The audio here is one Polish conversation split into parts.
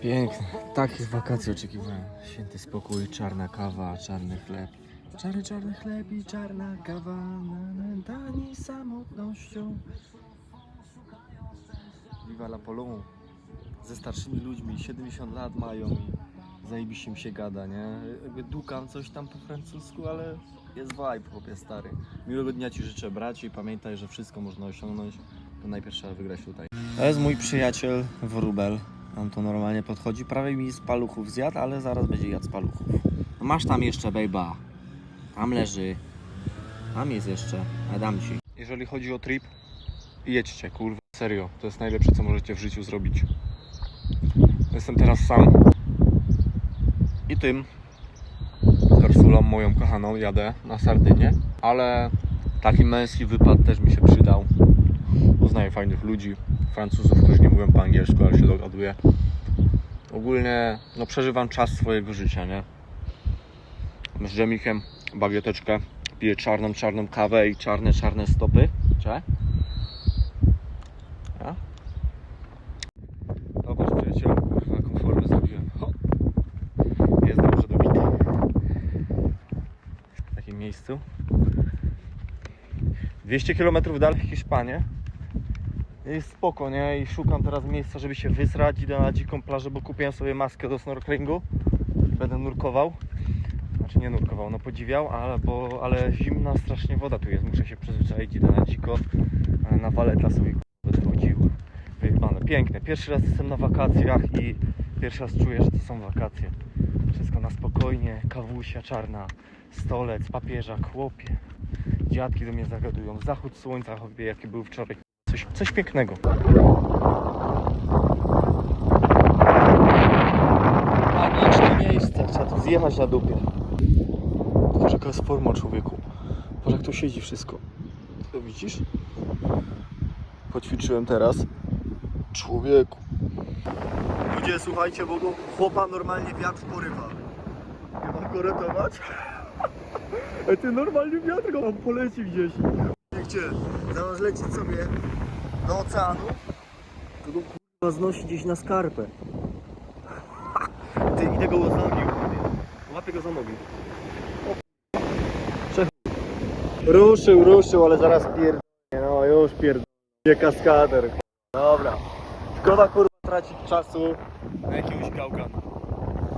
Piękne. Takich wakacji oczekiwałem. Święty spokój, czarna kawa, czarny chleb. Czarny, czarny chleb i czarna kawa, nętani samotnością. Viva la Polon. Ze starszymi ludźmi, 70 lat mają i zajebiście się gada, nie? Jakby dukam coś tam po francusku, ale jest vibe, chłopie stary. Miłego dnia Ci życzę, braci, i pamiętaj, że wszystko można osiągnąć, to najpierw trzeba wygrać tutaj. To jest mój przyjaciel Wróbel. On tu normalnie podchodzi, prawie mi z paluchów zjadł, ale zaraz będzie jadł z paluchów. No masz tam jeszcze, bejba. Tam leży. Tam jest jeszcze, a dam ci. Jeżeli chodzi o trip, jedźcie, kurwa, serio. To jest najlepsze, co możecie w życiu zrobić. Jestem teraz sam. I tym, Ursulą, moją kochaną, jadę na Sardynię. Ale taki męski wypad też mi się przydał. Poznaję fajnych ludzi, Francuzów, którzy nie mówią po angielsku, ale się dogaduję. Ogólnie, no przeżywam czas swojego życia, nie? Z dżemikiem, bagieteczkę, piję czarną, czarną kawę i czarne, czarne stopy. Cze? Ja? Zobacz przyjacielu, kurwa, jaką formę zrobiłem. Ho! Jest dobrze dobity. W takim miejscu. 200 km dalej Hiszpanię. Jest spoko, nie? I szukam teraz miejsca, żeby się wysrać. Idę na dziką plażę, bo kupiłem sobie maskę do snorkelingu. Będę nurkował. Znaczy nie nurkował, no podziwiał, ale, bo, ale zimna strasznie woda tu jest. Muszę się przyzwyczaić, idę na dziko. a Na waleta sobie będę. Wyjebane. Piękne. Pierwszy raz jestem na wakacjach i pierwszy raz czuję, że to są wakacje. Wszystko na spokojnie, kawusia czarna, stolec, papieża, chłopie. Dziadki do mnie zagadują. Zachód słońca, jaki był wczoraj. Coś, coś pięknego. Magiczne miejsce. Trzeba tu zjechać na dupie. To jaka jest forma człowieku. Patrz jak tu siedzi wszystko. To widzisz? Poćwiczyłem teraz. Człowieku. Ludzie, słuchajcie, bo chłopa normalnie wiatr porywa. Nie mam go ratować? Ty normalnie wiatr go poleci gdzieś. Gdzie? Zamiast lecieć sobie do oceanu, to go kurwa znosi gdzieś na skarpę. Ty idę go za nogi łapię. Go za nogi. Ruszył, ruszył, ale zaraz pierdolnie. No już pierdolnie. Kaskader. Dobra. Szkoda kurwa tracić czasu na jakiegoś gałgana.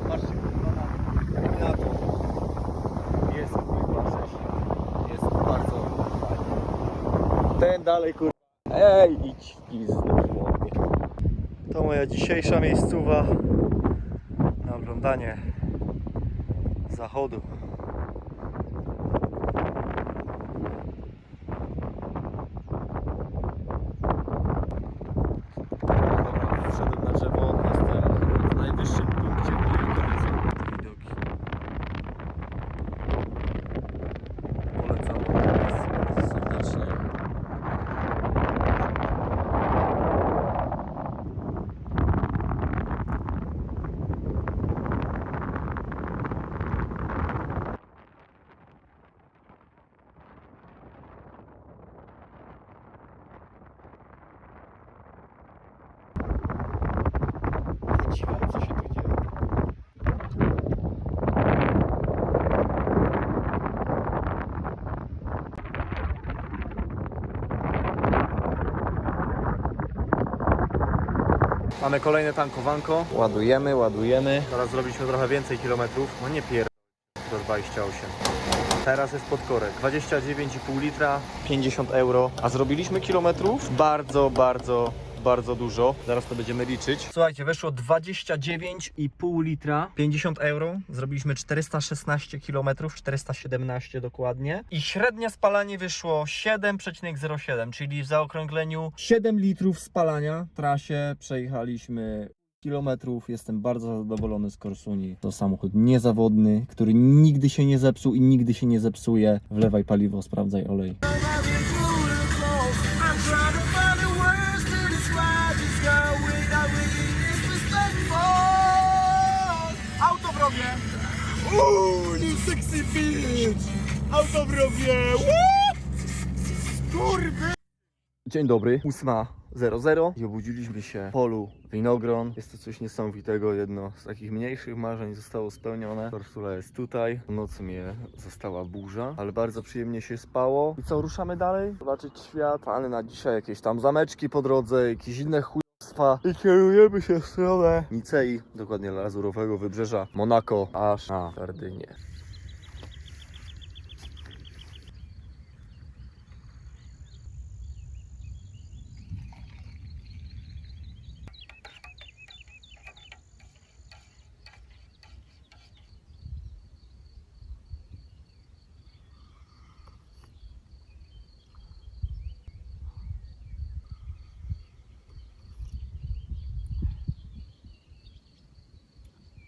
Patrzcie kurwa na, na to. Jest kurwa rzeźnik. Jest bardzo fajnie. Ten dalej kurwa. Ej, idź w pizdę. To moja dzisiejsza miejscowa na oglądanie zachodu. Dobra, wszedłem na drzewo, jestem w najwyższym punkcie Wielkowicy. Widoki. Polecam bardzo serdecznie. Podziwiam, co się tu dzieje. Mamy kolejne tankowanko. Ładujemy, ładujemy. Teraz zrobiliśmy trochę więcej kilometrów. No nie pier... do 28. Teraz jest pod korek. 29,5 litra, 50 euro. A zrobiliśmy kilometrów bardzo, bardzo, bardzo dużo. Zaraz to będziemy liczyć. Słuchajcie, weszło 29,5 litra, 50 euro. Zrobiliśmy 416 kilometrów, 417 dokładnie. I średnie spalanie wyszło 7,07, czyli w zaokrągleniu 7 litrów spalania trasie przejechaliśmy kilometrów. Jestem bardzo zadowolony z Korsuni. To samochód niezawodny, który nigdy się nie zepsuł i nigdy się nie zepsuje. Wlewaj paliwo, sprawdzaj olej. Uuu, you sexy bitch! Auto w rowie! Kurwy! Dzień dobry, 8.00 i obudziliśmy się w polu winogron. Jest to coś niesamowitego, jedno z takich mniejszych marzeń zostało spełnione. Korsula jest tutaj, w nocy mnie została burza, ale bardzo przyjemnie się spało. I co, ruszamy dalej? Zobaczyć świat, plany na dzisiaj, jakieś tam zameczki po drodze, jakieś inne I kierujemy się w stronę Nicei, dokładnie Lazurowego Wybrzeża, Monako, aż na Sardynię.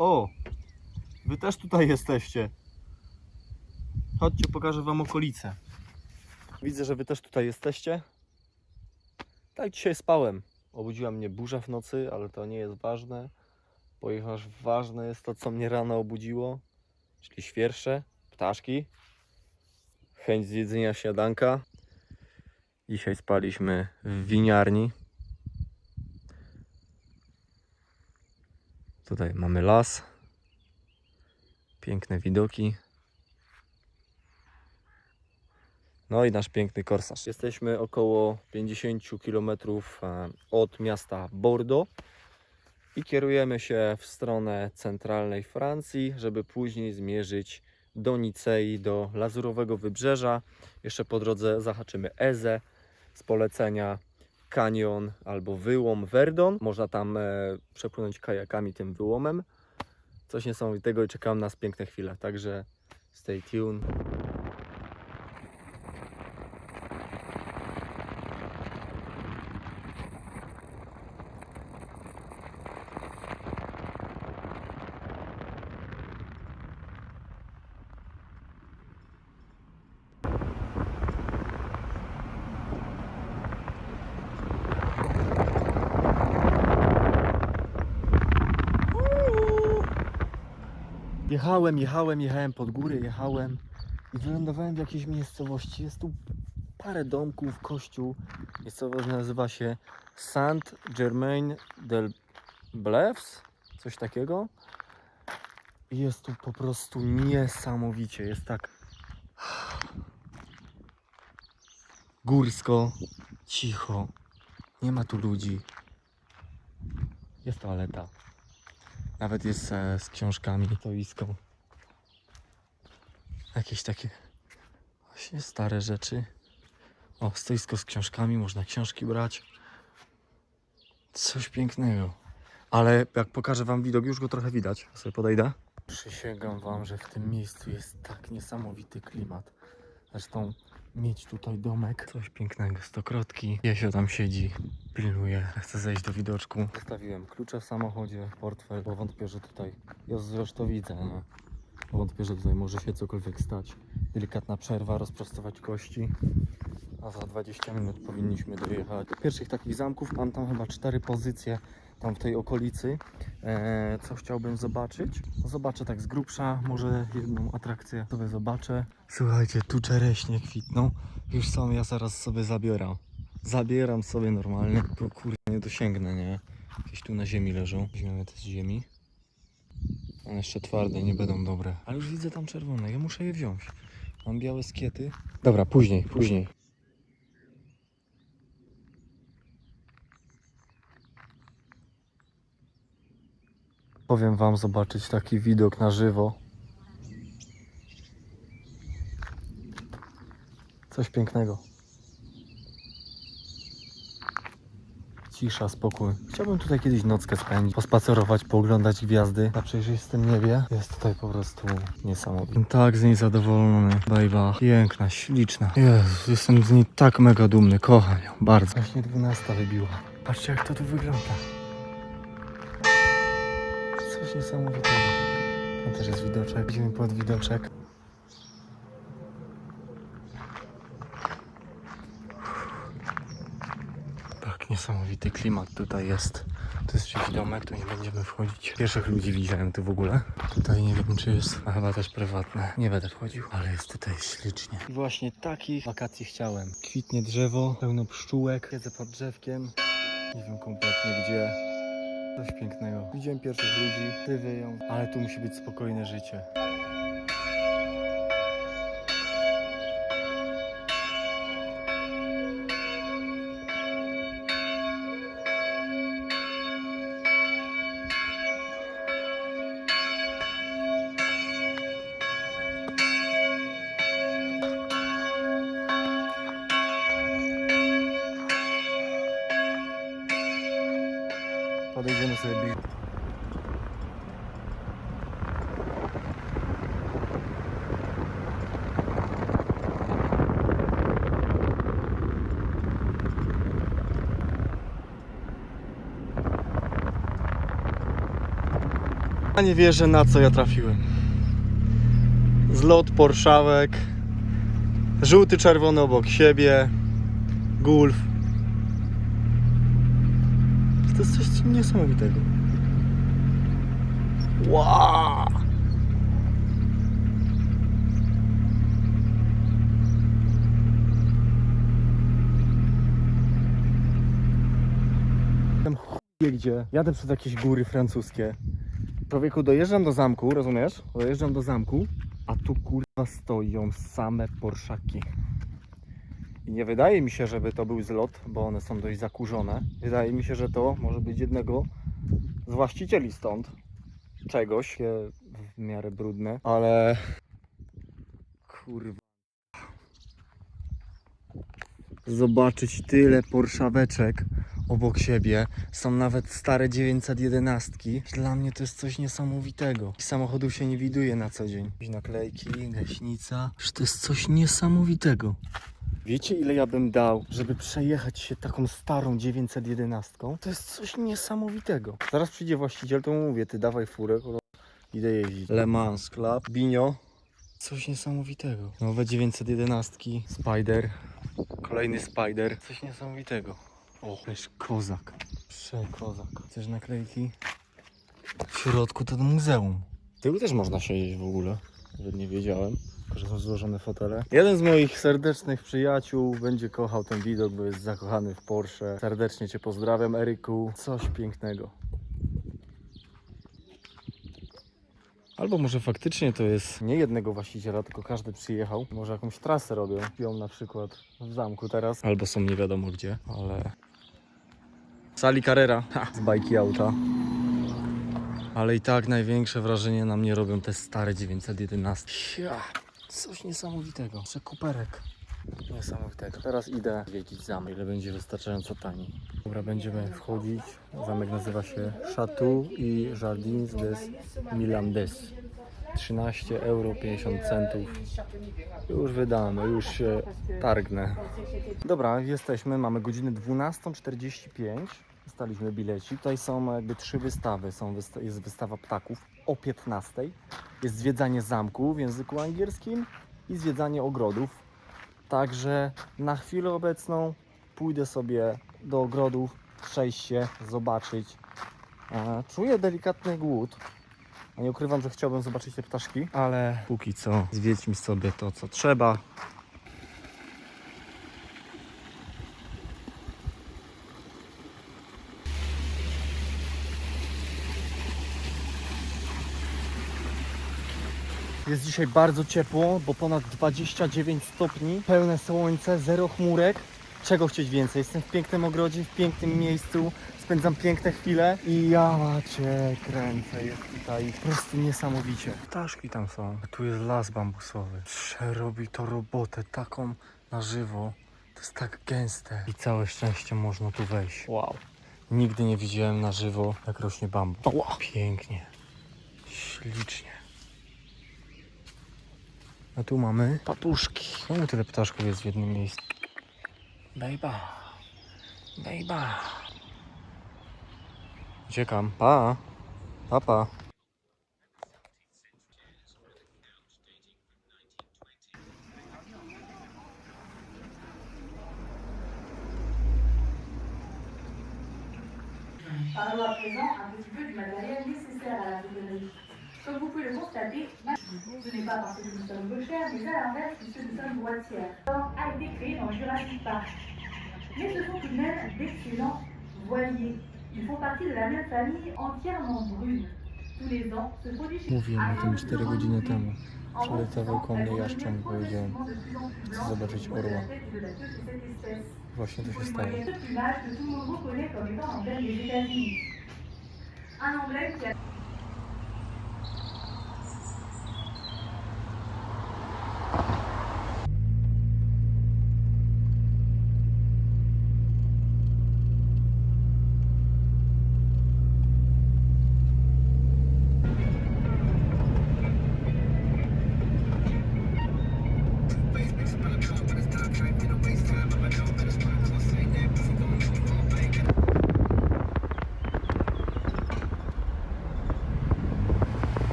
O! Wy też tutaj jesteście. Chodźcie, pokażę wam okolice. Widzę, że wy też tutaj jesteście. Tak, dzisiaj spałem. Obudziła mnie burza w nocy, ale to nie jest ważne, ponieważ ważne jest to, co mnie rano obudziło, czyli świersze, ptaszki, chęć zjedzenia śniadanka. Dzisiaj spaliśmy w winiarni. Tutaj mamy las. Piękne widoki. No i nasz piękny korsarz. Jesteśmy około 50 km od miasta Bordeaux i kierujemy się w stronę centralnej Francji, żeby później zmierzyć do Nicei, do Lazurowego Wybrzeża. Jeszcze po drodze zahaczymy Eze z polecenia kanion albo wyłom Verdon. Można tam e, przepłynąć kajakami tym wyłomem. Coś niesamowitego i czekam nas piękne chwile. Także stay tuned. Jechałem, jechałem, jechałem pod górę, jechałem i wylądowałem w jakiejś miejscowości. Jest tu parę domków, kościół. Miejscowość nazywa się Saint Germain del Blefs, coś takiego. I jest tu po prostu niesamowicie. Jest tak górsko, cicho. Nie ma tu ludzi. Jest toaleta. Nawet jest e, z książkami stoisko. Jakieś takie właśnie stare rzeczy. O, stoisko z książkami, można książki brać. Coś pięknego. Ale jak pokażę wam widok, już go trochę widać. Ja sobie podejdę. Przysięgam wam, że w tym miejscu jest tak niesamowity klimat. Zresztą mieć tutaj domek, coś pięknego, stokrotki. Jesio tam siedzi, pilnuje, chcę zejść do widoczku. Zostawiłem klucze w samochodzie, portfel, bo wątpię, że tutaj, ja zresztą widzę, no. Wątpię, że tutaj może się cokolwiek stać. Delikatna przerwa, rozprostować kości. A za 20 minut powinniśmy dojechać do pierwszych takich zamków. Mam tam chyba cztery pozycje tam w tej okolicy. Eee, co chciałbym zobaczyć? No zobaczę tak z grubsza, może jedną atrakcję sobie zobaczę. Słuchajcie, tu czereśnie kwitną. Już są, ja zaraz sobie zabieram. Zabieram sobie normalnie. Tu kurde nie dosięgnę, nie? Gdzieś tu na ziemi leżą. Weźmiemy te z ziemi. One jeszcze twarde, nie będą dobre. Ale już widzę tam czerwone, ja muszę je wziąć. Mam białe skiety. Dobra, później, później. Powiem wam zobaczyć taki widok na żywo. Coś pięknego. Cisza, spokój. Chciałbym tutaj kiedyś nockę spędzić, pospacerować, pooglądać gwiazdy na przejrzystym niebie. Jest tutaj po prostu niesamowite. Tak z niej zadowolony, bajba. Piękna, śliczna. Jestem z niej tak mega dumny, kocham ją bardzo. Właśnie 12 wybiła. Patrzcie jak to tu wygląda. Coś niesamowitego. Tam też jest widoczek. Idziemy pod widoczek. Tak, niesamowity klimat tutaj jest. To jest jakiś domek, tu nie będziemy wchodzić. Pierwszych ludzi widziałem tu w ogóle. Tutaj nie wiem czy jest, a chyba też prywatne. Nie będę wchodził, ale jest tutaj ślicznie. I właśnie takich wakacji chciałem. Kwitnie drzewo, pełno pszczółek, siedzę pod drzewkiem. Nie wiem kompletnie gdzie. Coś pięknego. Widziałem pierwszych ludzi, ty wyją, ale tu musi być spokojne życie. Sobie nie wierzę na co ja trafiłem. Zlot porszałek, żółty, czerwony obok siebie, gulf. To jest coś niesamowitego. Wow! Gdzie. Jadę przez jakieś góry francuskie. Człowieku, dojeżdżam do zamku, rozumiesz? Dojeżdżam do zamku, a tu kurwa stoją same porszaki. I nie wydaje mi się, żeby to był zlot, bo one są dość zakurzone. Wydaje mi się, że to może być jednego z właścicieli stąd. Czegoś, w miarę brudne, ale kurwa. Zobaczyć tyle porszaweczek obok siebie. Są nawet stare 911. Dla mnie to jest coś niesamowitego. Samochodów się nie widuje na co dzień. Naklejki, gaśnica. To jest coś niesamowitego. Wiecie ile ja bym dał, żeby przejechać się taką starą 911? To jest coś niesamowitego. Zaraz przyjdzie właściciel, to mu mówię, ty dawaj furę, idę jeździć. Le Mans Club, Binio. Coś niesamowitego. Nowe 911, Spider, kolejny Spider. Coś niesamowitego. O, też kozak. Przekozak. Też naklejki. W środku to muzeum. Tylu też można siedzieć w ogóle. Nawet nie wiedziałem że są złożone fotele. Jeden z moich serdecznych przyjaciół będzie kochał ten widok, bo jest zakochany w Porsche. Serdecznie Cię pozdrawiam, Eryku. Coś pięknego. Albo może faktycznie to jest nie jednego właściciela, tylko każdy przyjechał. Może jakąś trasę robią. Piją na przykład w zamku teraz. Albo są nie wiadomo gdzie, ale... Sali Carrera ha, z bajki auta. Ale i tak największe wrażenie na mnie robią te stare 911. Ja, coś niesamowitego. Przekuperek. Niesamowitego. Teraz idę wiedzieć zamek, ile będzie wystarczająco tani. Dobra, będziemy wchodzić. Zamek nazywa się Chateau i Jardins des Milandes. 13 euro 50 centów. Już wydamy, już się targnę. Dobra, jesteśmy, mamy godzinę 12.45. Dostaliśmy bilecik. Tutaj są jakby trzy wystawy. Są jest wystawa ptaków o 15. Jest zwiedzanie zamku w języku angielskim i zwiedzanie ogrodów. Także na chwilę obecną pójdę sobie do ogrodów, przejść się, zobaczyć. E, Czuję delikatny głód. Nie ukrywam, że chciałbym zobaczyć te ptaszki, ale póki co zwiedźmy sobie to, co trzeba. Jest dzisiaj bardzo ciepło, bo ponad 29 stopni, pełne słońce, zero chmurek. Czego chcieć więcej? Jestem w pięknym ogrodzie, w pięknym miejscu, spędzam piękne chwile i ja cię kręcę. Jest tutaj po prostu niesamowicie. Ptaszki tam są. Tu jest las bambusowy. Przerobi to robotę taką na żywo. To jest tak gęste. I całe szczęście można tu wejść. Wow. Nigdy nie widziałem na żywo, jak rośnie bambus. Wow. Pięknie. Ślicznie. A tu mamy patuszki. Czemu tyle ptaszków jest w jednym miejscu? Bejba. Bejba. Uciekam. Pa. Papa. Parla un petit peu du matériel nécessaire à la photographie. Comme vous pouvez le constater, ce n'est pas parce que nous sommes gauchères, mais à l'inverse, puisque nous sommes droitières. A été créé dans Jurassic Park. Mais ce sont tout de même d'excellents voiliers. Ils font partie de la même famille entièrement brune. Tous les ans, se produit chez Mówiłem o tym 4 godziny temu. Przeleciał koło mnie jaszcząb i powiedziałem, chcę zobaczyć orła. Właśnie to się stało. Ce. Un emblème qui a